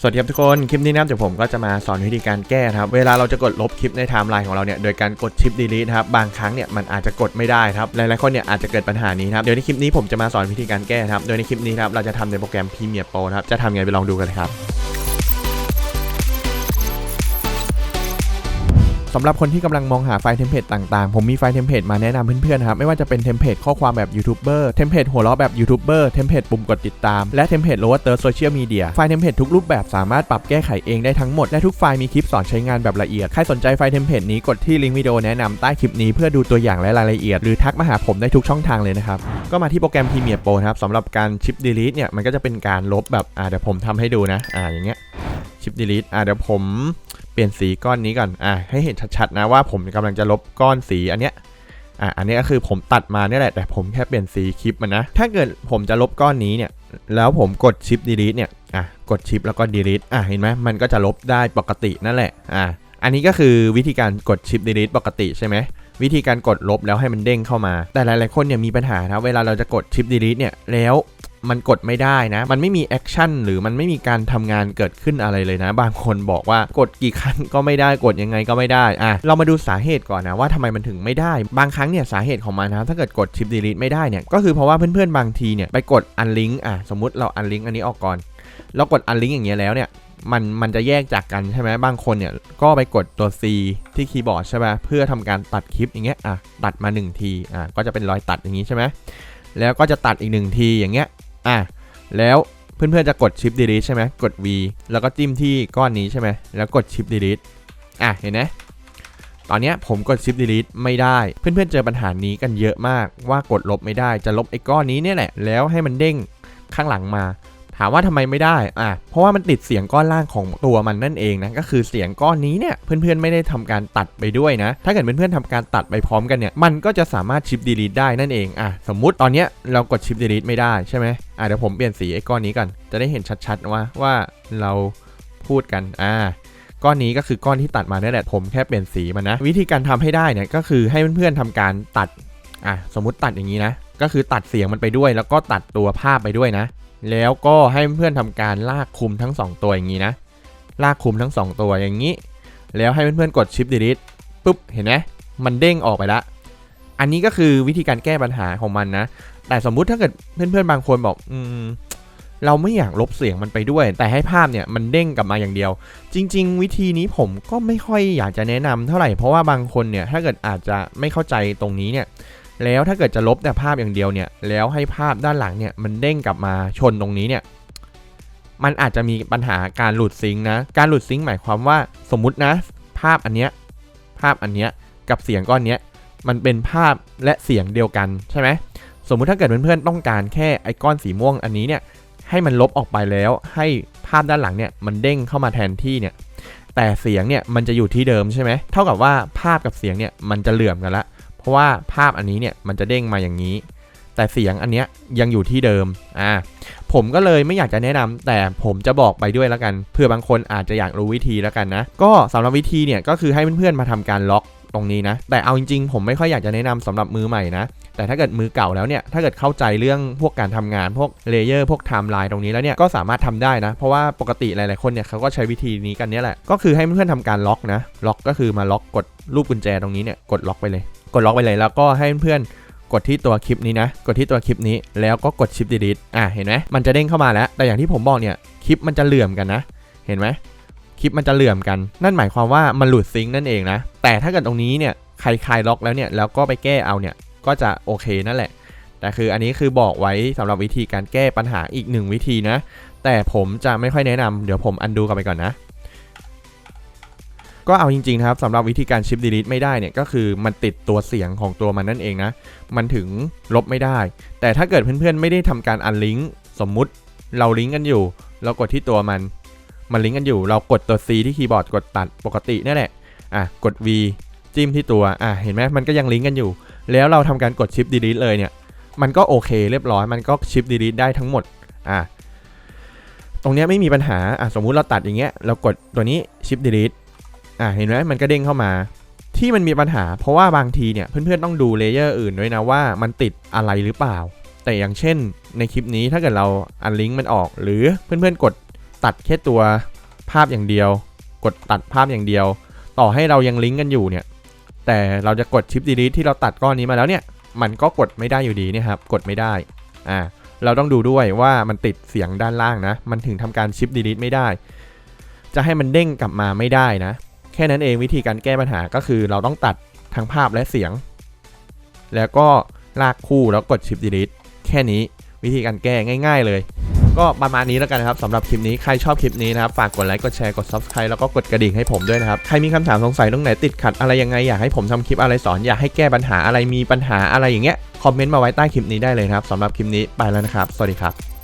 สวัสดีครับทุกคน คลิปนี้นะครับเดี๋ยวผมก็จะมาสอนวิธีการแก้ครับ เวลาเราจะกดลบคลิปในไทม์ไลน์ของเราเนี่ย โดยการกดชิป delete ครับ บางครั้งเนี่ยมันอาจจะกดไม่ได้ครับ หลายๆคนเนี่ยอาจจะเกิดปัญหานี้ครับ เดี๋ยวในคลิปนี้ผมจะมาสอนวิธีการแก้ครับ โดยในคลิปนี้ครับเราจะทำในโปรแกรม Premiere Pro ครับ จะทำไงไปลองดูกันเลยครับ สำหรับคนที่กำลังมองหาไฟล์เทมเพลตต่างๆ ผมมีไฟล์เทมเพลตมาแนะนำเพื่อนๆครับ ไม่ว่าจะเป็นเทมเพลตข้อความแบบยูทูบเบอร์เทมเพลตหัวเราะแบบยูทูบเบอร์เทมเพลตปุ่มกดติดตาม และเทมเพลตโลว์เตอร์โซเชียลมีเดียไฟล์เทมเพลตทุกรูปแบบสามารถปรับแก้ไขเองได้ทั้งหมด และทุกไฟล์มีคลิปสอนใช้งานแบบละเอียด ใครสนใจไฟล์เทมเพลตนี้กดที่ลิงก์วิดีโอแนะนำใต้คลิปนี้เพื่อดูตัวอย่างและรายละเอียด หรือทักมาหาผมได้ทุกช่องทางเลยนะครับก็มาที่โปรแกรม Premiere Pro นะครับสำหรับการชิป delete เนี่ยมันก็จะเป็นการลบแบบอ่าเดี๋ยวผมทำให้ดูนะอ่าอย่างเงี้ยชิป delete อ่าเดี๋ยวผม ปลี่ยนสีก้อนนี้ก่อน อะให้เห็นชัดๆนะว่าผมกำลังจะลบก้อนสีอันเนี้ย อะอันนี้ก็คือผมตัดมาเนี่ยแหละแต่ผมแค่เปลี่ยนสีคลิปมันนะ ถ้าเกิดผมจะลบก้อนนี้เนี่ย แล้วผมกดชิป delete เนี่ย อะกดชิปแล้วก็ delete อะเห็นไหมมันก็จะลบได้ปกตินั่นแหละ อะอันนี้ก็คือวิธีการกดชิป delete ปกติใช่ไหมวิธีการกดลบแล้วให้มันเด้งเข้ามา แต่หลาย ๆ คนเนี่ยมีปัญหานะเวลาเราจะกดชิป delete เนี่ยแล้ว มันกดไม่ได้นะ มันไม่มีแอคชั่นหรือมันไม่มีการทำงานเกิดขึ้นอะไรเลยนะ บางคนบอกว่ากดกี่ครั้งก็ไม่ได้กดยังไงก็ไม่ได้อะเรามาดูสาเหตุก่อนนะว่าทำไมมันถึงไม่ได้ บางครั้งเนี่ยสาเหตุของมันนะถ้าเกิดกดชิป delete ไม่ได้เนี่ยก็คือเพราะว่าเพื่อนๆบางทีเนี่ยไปกด unlink อะสมมุติเรา unlink อันนี้ออกก่อนแล้วกด unlink อย่างเงี้ยแล้วเนี่ยมันมันจะแยกจากกันใช่ไหมบางคนเนี่ยก็ไปกดตัว C ที่คีย์บอร์ดใช่ไหมเพื่อทำการตัดคลิปอย่างเงี้ยอะตัดมา 1 ทีอะก็จะเป็นรอยตัดอย่างงี้ใช่ไหมแล้วก็จะตัดอีก 1 ทีอย่างเงี้ย อะแล้วเพื่อนๆจะกดชิป delete ใช่ไหมกด V แล้วก็จิ้มที่ก้อนนี้ใช่ไหมแล้วกดชิป delete อะเห็นไหมตอนนี้ผมกดชิป delete ไม่ได้ เพื่อนๆเจอปัญหานี้กันเยอะมากว่ากดลบไม่ได้จะลบไอ้ก้อนนี้เนี่ยแหละ แล้วให้มันเด้งข้างหลังมา ถามว่าทำไมไม่ได้ อะ เพราะว่ามันติดเสียงก้อนล่างของตัวมันนั่นเองนะ ก็คือเสียงก้อนนี้เนี่ย เพื่อนๆไม่ได้ทำการตัดไปด้วยนะ ถ้าเกิดเพื่อนๆทำการตัดไปพร้อมกันเนี่ย มันก็จะสามารถชิป delete ได้นั่นเอง อะ สมมุติตอนเนี้ยเรากดชิป delete ไม่ได้ใช่ไหมอะเดี๋ยวผมเปลี่ยนสีไอ้ก้อนนี้กันจะได้เห็นชัดๆว่าว่าเราพูดกัน อ่าก้อนนี้ก็คือก้อนที่ตัดมาเนี่ยแหละ ผมแค่เปลี่ยนสีมันนะ วิธีการทำให้ได้เนี่ยก็คือให้เพื่อนๆทำการตัด อะ สมมุติตัดอย่างนี้นะ ก็คือตัดเสียงมันไปด้วย แล้วก็ตัดตัวภาพไปด้วยนะ แล้วก็ให้เพื่อนๆทำการลากคุมทั้ง 2 ตัวอย่างนี้นะ ลากคุมทั้ง 2 ตัวอย่างนี้ แล้วให้เพื่อนๆกดชิป delete ปุ๊บ เห็นไหมมันเด้งออกไปละ อันนี้ก็คือวิธีการแก้ปัญหาของมันนะ แต่สมมุติถ้าเกิดเพื่อนๆบางคนบอก อืม เราไม่อยากลบเสียงมันไปด้วย แต่ให้ภาพเนี่ยมันเด้งกลับมาอย่างเดียว จริง ๆ วิธีนี้ผมก็ไม่ค่อยอยากจะแนะนำเท่าไหร่ เพราะว่าบางคนเนี่ยถ้าเกิดอาจจะไม่เข้าใจตรงนี้เนี่ย แล้วถ้าเกิดจะลบแต่ภาพอย่างเดียวเนี่ยแล้วให้ภาพด้านหลังเนี่ยมันเด้งกลับมาชนตรงนี้เนี่ยมันอาจจะมีปัญหาการหลุดซิงค์นะ การหลุดซิงค์หมายความว่าสมมุตินะ ภาพอันเนี้ยภาพอันเนี้ยกับเสียงก้อนเนี้ยมันเป็นภาพและเสียงเดียวกันใช่ไหมสมมุติถ้าเกิดเพื่อนๆต้องการแค่ไอ้ก้อนสีม่วงอันนี้เนี่ยให้มันลบออกไปแล้ว ให้ภาพด้านหลังเนี่ยมันเด้งเข้ามาแทนที่เนี่ยแต่เสียงเนี่ยมันจะอยู่ที่เดิมใช่ไหมเท่ากับว่าภาพกับเสียงเนี่ยมันจะเหลื่อมกันละ เพราะว่าภาพอันนี้เนี่ยมันจะเด้งมาอย่างนี้ แต่เสียงอันเนี้ยยังอยู่ที่เดิมอ่าผมก็เลยไม่อยากจะแนะนำแต่ผมจะบอกไปด้วยแล้วกันเพื่อบางคนอาจจะอยากรู้วิธีแล้วกันนะ ก็สำหรับวิธีเนี่ยก็คือให้เพื่อนๆมาทำการล็อกตรงนี้นะ แต่เอาจริงๆ ผมไม่ค่อยอยากจะแนะนำสำหรับมือใหม่นะ แต่ถ้าเกิดมือเก่าแล้วเนี่ย ถ้าเกิดเข้าใจเรื่องพวกการทำงานพวกเลเยอร์พวกไทม์ไลน์ตรงนี้แล้วเนี่ย ก็สามารถทำได้นะ เพราะว่าปกติหลายๆคนเนี่ยเขาก็ใช้วิธีนี้กันเนี่ยแหละ ก็คือให้เพื่อนๆทำการล็อกนะ ล็อกก็คือมาล็อกกดรูปกุญแจตรงนี้เนี่ย กดล็อกไปเลย กดล็อกไปเลยแล้วก็ให้เพื่อนๆกดที่ตัวคลิปนี้นะ กดที่ตัวคลิปนี้แล้วก็กดชิป delete อะเห็นไหมมันจะเด้งเข้ามาแล้ว แต่อย่างที่ผมบอกเนี่ยคลิปมันจะเหลื่อมกันนะ เห็นไหมคลิปมันจะเหลื่อมกัน นั่นหมายความว่ามันหลุดซิงค์นั่นเองนะ แต่ถ้าเกิดตรงนี้เนี่ยใครคลายล็อกแล้วเนี่ยแล้วก็ไปแก้เอาเนี่ยก็จะโอเคนั่นแหละ แต่คืออันนี้คือบอกไว้สำหรับวิธีการแก้ปัญหาอีกหนึ่งวิธีนะ แต่ผมจะไม่ค่อยแนะนำเดี๋ยวผมอันดูกลับไปก่อนนะ ก็เอาจริงๆนะครับสำหรับวิธีการชิป delete ไม่ได้เนี่ยก็คือมันติดตัวเสียงของตัวมันนั่นเองนะ มันถึงลบไม่ได้ แต่ถ้าเกิดเพื่อนๆไม่ได้ทำการอันลิงก์สมมุติเราลิงก์กันอยู่ เรากดที่ตัวมัน มันลิงก์กันอยู่ เรากดตัว C ที่คีย์บอร์ดกดตัดปกตินี่แหละอะกด V จิ้มที่ตัวอะเห็นไหมมันก็ยังลิงก์กันอยู่ แล้วเราทำการกดชิป delete เลยเนี่ยมันก็โอเคเรียบร้อยมันก็ชิป delete ได้ทั้งหมดอะตรงเนี้ยไม่มีปัญหาอะสมมุติเราตัดอย่างเงี้ยเรากดตัวนี้ชิป delete อะเห็นไหมมันก็เด้งเข้ามาที่มันมีปัญหา เพราะว่าบางทีเนี่ยเพื่อนๆต้องดูเลเยอร์อื่นด้วยนะว่ามันติดอะไรหรือเปล่า แต่อย่างเช่นในคลิปนี้ถ้าเกิดเราอันลิงก์มันออก หรือเพื่อนๆกดตัดแค่ตัวภาพอย่างเดียว กดตัดภาพอย่างเดียว ต่อให้เรายังลิงก์กันอยู่เนี่ยแต่เราจะกดชิป delete ที่เราตัดก้อนนี้มาแล้วเนี่ยมันก็กดไม่ได้อยู่ดีเนี่ยครับกดไม่ได้อ่าเราต้องดูด้วยว่ามันติดเสียงด้านล่างนะ มันถึงทำการชิป delete ไม่ได้ จะให้มันเด้งกลับมาไม่ได้นะ ค่นั้นเองวิธีการแก้ปัญหาก็คือเราต้องตัดทั้งภาพและเสียง แล้วก็ลากคู่แล้วกดชิป delete แค่นี้วิธีการแก้ง่าย ๆ เลย ก็ประมาณนี้แล้วกันนะครับสำหรับคลิปนี้ใครชอบคลิปนี้นะครับฝากกดไลค์กดแชร์กด subscribe แล้วก็กดกระดิ่งให้ผมด้วยนะครับใครมีคำถามสงสัยตรงไหนติดขัดอะไรยังไงอยากให้ผมทำคลิปอะไรสอนอยากให้แก้ปัญหาอะไรมีปัญหาอะไรอย่างเงี้ยคอมเมนต์มาไว้ใต้คลิปนี้ได้เลยนะครับสำหรับคลิปนี้ไปแล้วนะครับ สวัสดีครับ